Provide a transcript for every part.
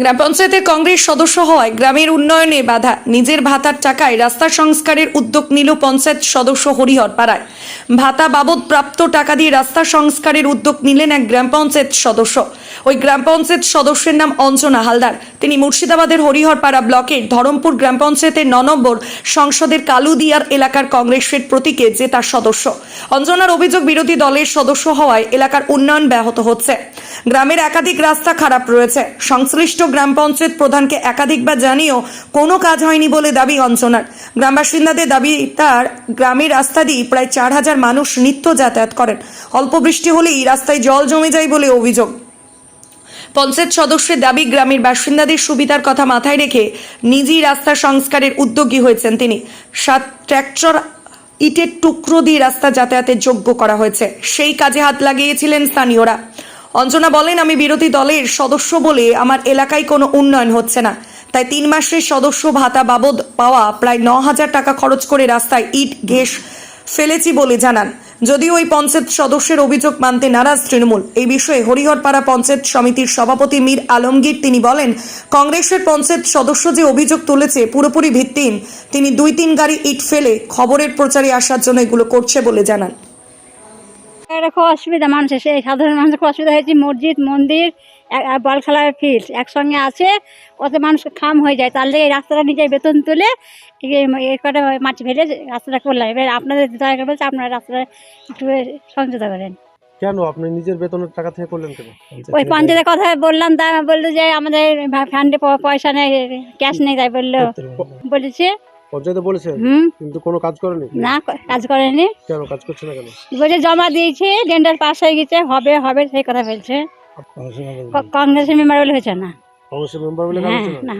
গ্রাম পঞ্চায়েতের কংগ্রেস সদস্য হওয়ায় গ্রামের উন্নয়নে বাধা। নিজের ভাতার টাকায় রাস্তা সংস্কারের উদ্যোগ নিল পঞ্চায়েত সদস্য হরিহর পাড়ায়। ভাতা বাবদ প্রাপ্ত টাকা দিয়ে রাস্তা সংস্কারের উদ্যোগ নিলেন এক গ্রাম পঞ্চায়েত সদস্য। ওই গ্রাম পঞ্চায়েত সদস্যের নাম অঞ্জনা হালদার। তিনি মুর্শিদাবাদের হরিহরপাড়া ব্লকের ধরমপুর গ্রাম পঞ্চায়েতের ন নম্বর সংসদের কালুদিয়ার এলাকার কংগ্রেসের প্রতীকে জেতা সদস্য। অঞ্জনার অভিযোগ বিরোধী দলের সদস্য হওয়ায় এলাকার উন্নয়ন ব্যাহত হচ্ছে। গ্রামের একাধিক রাস্তা খারাপ রয়েছে। সংশ্লিষ্ট গ্রাম পঞ্চায়েত প্রধানকে একাধিকবার জানিয়েও কোনো কাজ হয়নি বলে দাবি অঞ্জনার গ্রাম বাসিন্দাদের দাবি, তার গ্রামের রাস্তা দিয়ে প্রায় চার হাজার মানুষ নিত্য যাতায়াত করেন। অল্প বৃষ্টি হলেই রাস্তায় জল জমে যায় বলে অভিযোগ। পঞ্চায়েত সদস্যের দাবি, গ্রামের বাসিন্দাদের সুবিধার কথা মাথায় রেখে নিজেই রাস্তা সংস্কারের উদ্যোগী হয়েছেন তিনি। সাত ট্র্যাক্টর, ইটের টুকরো দিয়ে রাস্তা যাতায়াতের যোগ্য করা হয়েছে। সেই কাজে হাত লাগিয়েছিলেন স্থানীয়রা। অঞ্জনা বলেন, আমি বিরোধী দলের সদস্য বলে আমার এলাকায় কোনো উন্নয়ন হচ্ছে না। তাই তিন মাসের সদস্য ভাতা বাবদ পাওয়া প্রায় ন হাজার টাকা খরচ করে রাস্তায় ইট, ঘেস ফেলেছি বলে জানান। যদিও ওই পঞ্চায়েত সদস্যের অভিযোগ মানতে নারাজ তৃণমূল। এই বিষয়ে হরিহরপাড়া পঞ্চায়েত সমিতির সভাপতি মীর আলমগীর তিনি বলেন, কংগ্রেসের পঞ্চায়েত সদস্য যে অভিযোগ তুলেছে পুরোপুরি ভিত্তিহীন। তিনি দুই তিন গাড়ি ইট ফেলে খবরের প্রচারে আসার জন্য এগুলো করছে বলে জানান। এটা খুব অসুবিধা মানুষের সেই সাধারণ মানুষের খুব অসুবিধা হয়েছে মসজিদ মন্দির আর বল খেলার ফিল্ড একসঙ্গে আছে কত মানুষ খাম হয়ে যায় তার লেগে এই রাস্তাটা নিজে বেতন তুলে এই কটা মাটি ফেলে রাস্তাটা করলাম। এবার আপনাদের দয়া করে বলছে আপনারা রাস্তাটা একটু সংযুক্ত করেন। কেন? আপনি নিজের বেতনের টাকা থেকে করলেন কেন? ওই পঞ্চায়েতের কথা বললাম তা বলল যে আমাদের ফান্ডে পয়সা নেই ক্যাশ নেই তাই বলল। বলেছে পঞ্চায়েতে বলেছেন হুম। কিন্তু কোনো কাজ করেনি? না কাজ করেনি। কেন কাজ করছে না কেন? বলছে জমা দিয়েছি ডেন্ডার পাস হয়ে গেছে হবে হবে সেই কথা বলছে। কংগ্রেসের মেম্বার বলে হয়েছে না। কংগ্রেসের মেম্বার বলে কাজ হ্যাঁ হচ্ছে না?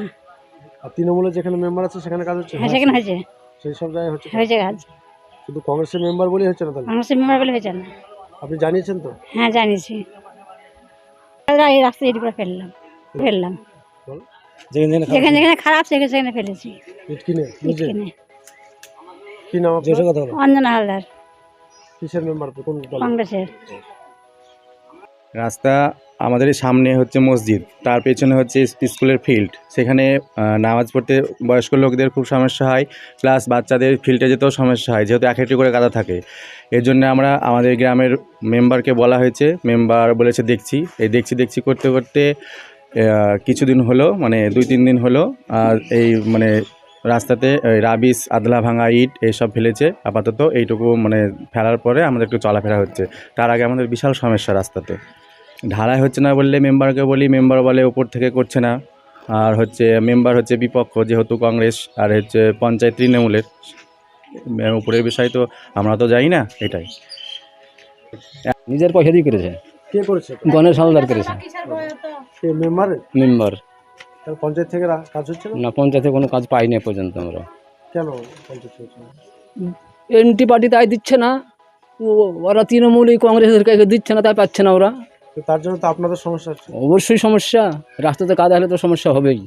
আর তৃণমূলের যেখানে মেম্বার আছে সেখানে কাজ হচ্ছে? হ্যাঁ সেখানে হয়েছে। সেই সব জায়গায় হচ্ছে হয়েছে কাজ। শুধু কংগ্রেসের মেম্বার বলেই হচ্ছে না তাহলে? কংগ্রেসের মেম্বার বলে হয়েছে না। আপনি জানিয়েছেন তো? হ্যাঁ জানিয়েছি। এই রাস্তা এদিক করে ফেললাম। ফেললাম। বল। যেখানে যেখানে খারাপ সেখানে সেখানে ফেলেছি। ইট কিনে নিজে কি নাম আপনার? কথা অঞ্জনা হালদার। কিসের মেম্বার? কোন দল কংগ্রেসের। রাস্তা আমাদের সামনে হচ্ছে মসজিদ তার পেছনে হচ্ছে স্কুলের ফিল্ড। সেখানে নামাজ পড়তে বয়স্ক লোকদের খুব সমস্যা হয় প্লাস বাচ্চাদের ফিল্ডে যেতেও সমস্যা হয় যেহেতু এক একটি করে কাদা থাকে। এর জন্য আমরা আমাদের গ্রামের মেম্বারকে বলা হয়েছে মেম্বার বলেছে দেখছি। এই দেখছি দেখছি করতে করতে কিছুদিন হলো মানে দুই তিন দিন হলো আর এই মানে রাস্তাতে রাবিস আদলা ভাঙা ইট এইসব ফেলেছে আপাতত এইটুকু মানে ফেলার পরে আমাদের একটু চলাফেরা হচ্ছে। তার আগে আমাদের বিশাল সমস্যা রাস্তাতে। ঢালাই হচ্ছে না বললে মেম্বারকে বলি মেম্বার বলে ওপর থেকে করছে না। আর হচ্ছে মেম্বার হচ্ছে বিপক্ষ যেহেতু কংগ্রেস আর হচ্ছে পঞ্চায়েত তৃণমূলের। উপরের বিষয় তো আমরা তো জানি না এটাই। নিজের পয়সা দিয়ে করেছে? কে করেছে। গণেশ হালদার করেছে। কে মেম্বার মেম্বার তার পঞ্চায়েত থেকে রা- কাজ হচ্ছে না? না পঞ্চায়েতে কোনো কাজ পাইনি এ পর্যন্ত আমরা। কেন পঞ্চায়েত থেকে হচ্ছে না? এনটি পার্টি তাই দিচ্ছে না। ও- ওরা তৃণমূল এই কংগ্রেসের কাছে দিচ্ছে না তাই পাচ্ছে না ওরা। তো তার জন্য তো আপনাদের সমস্যা হচ্ছে। অবশ্যই সমস্যা। রাস্তাতে কাদা হলে তো সমস্যা হবেই।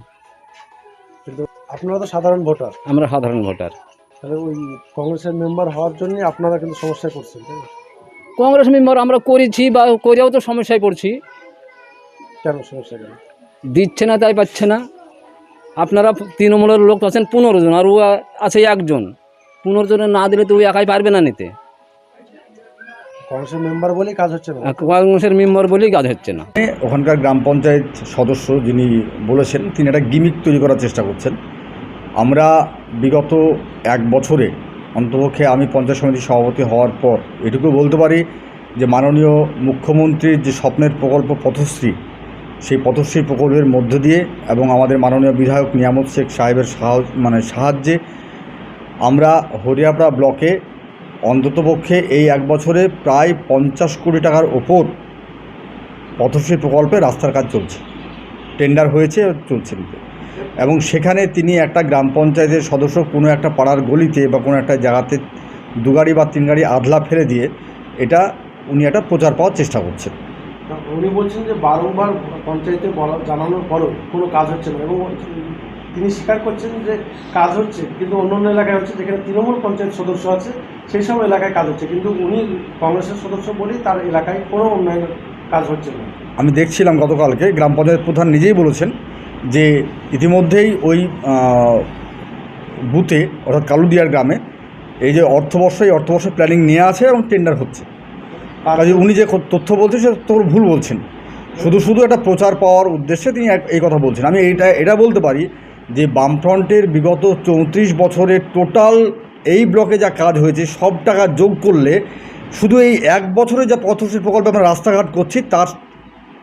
কিন্তু আপনারা তো সাধারণ ভোটার। আমরা সাধারণ ভোটার। তাহলে ওই কংগ্রেসের মেম্বার হওয়ার জন্য আপনারা কিন্তু সমস্যায় পড়ছেন তাই না? কংগ্রেস মেম্বার আমরা করেছি বা করেও তো সমস্যায় পড়ছি। দিচ্ছে না তাই পাচ্ছে না। আপনারা তৃণমূলের লোক আছেন পনেরো জন আর ও আছে একজন। পনেরো জনে না দিলে তো ও একাই পারবে না নিতে। কংগ্রেসের মেম্বার বলেই কাজ হচ্ছে না। কংগ্রেসের মেম্বার বলেই কাজ হচ্ছে না। ওখানকার গ্রাম পঞ্চায়েত সদস্য যিনি বলেছেন তিনি একটা গিমিক তৈরি করার চেষ্টা করছেন। আমরা বিগত এক বছরে অন্তপক্ষে আমি পঞ্চায়েত সমিতির সভাপতি হওয়ার পর এটুকু বলতে পারি যে মাননীয় মুখ্যমন্ত্রীর যে স্বপ্নের প্রকল্প পথশ্রী সেই পথশ্রী প্রকল্পের মধ্য দিয়ে এবং আমাদের মাননীয় বিধায়ক নিয়ামত শেখ সাহেবের মানে সাহায্যে আমরা হরিয়াপাড়া ব্লকে অন্ততপক্ষে এই এক বছরে প্রায় পঞ্চাশ কোটি টাকার ওপর পথশ্রী প্রকল্পে রাস্তার কাজ চলছে। টেন্ডার হয়েছে, চলছে এবং সেখানে তিনি একটা গ্রাম পঞ্চায়েতের সদস্য, কোনো একটা পাড়ার গলিতে বা কোনো একটা জায়গাতে দু গাড়ি বা তিন গাড়ি আধলা ফেলে দিয়ে এটা উনি একটা প্রচার পাওয়ার চেষ্টা করছেন। উনি বলছেন যে বারংবার পঞ্চায়েতে বলা, জানানোর পরও কোনো কাজ হচ্ছে না এবং তিনি স্বীকার করছেন যে কাজ হচ্ছে, কিন্তু অন্য অন্য এলাকায় হচ্ছে, যেখানে তৃণমূল পঞ্চায়েত সদস্য আছে, সেই সব এলাকায় কাজ হচ্ছে, কিন্তু উনি কংগ্রেসের সদস্য বলেই তার এলাকায় কোনো উন্নয়নের কাজ হচ্ছে না। আমি দেখছিলাম গতকালকে, গ্রাম পঞ্চায়েত প্রধান নিজেই বলেছেন যে ইতিমধ্যেই ওই বুথে, অর্থাৎ কালুদিয়ার গ্রামে, এই যে অর্থবর্ষ, এই অর্থবর্ষের প্ল্যানিং নিয়ে আছে এবং টেন্ডার হচ্ছে। কাজে উনি যে তথ্য বলছেন সে তোর ভুল বলছেন। শুধু শুধু একটা প্রচার পাওয়ার উদ্দেশ্যে তিনি এই কথা বলছেন। আমি এটা এটা বলতে পারি যে বামফ্রন্টের বিগত চৌত্রিশ বছরের টোটাল এই ব্লকে যা কাজ হয়েছে, সব টাকা যোগ করলে শুধু এই এক বছরে যা পথশ্রী প্রকল্পে আমরা রাস্তাঘাট করছি, তার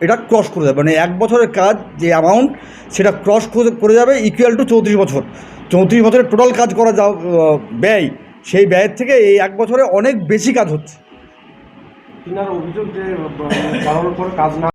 এটা ক্রস করে যাবে। মানে এক বছরের কাজ যে অ্যামাউন্ট সেটা ক্রস করে যাবে ইকুয়াল টু চৌত্রিশ বছর। চৌত্রিশ বছরের টোটাল কাজ করা যা ব্যয়, সেই ব্যয়ের থেকে এই এক বছরে অনেক বেশি কাজ হচ্ছে। তিনার অভিযোগ যে কারোর পর কাজ না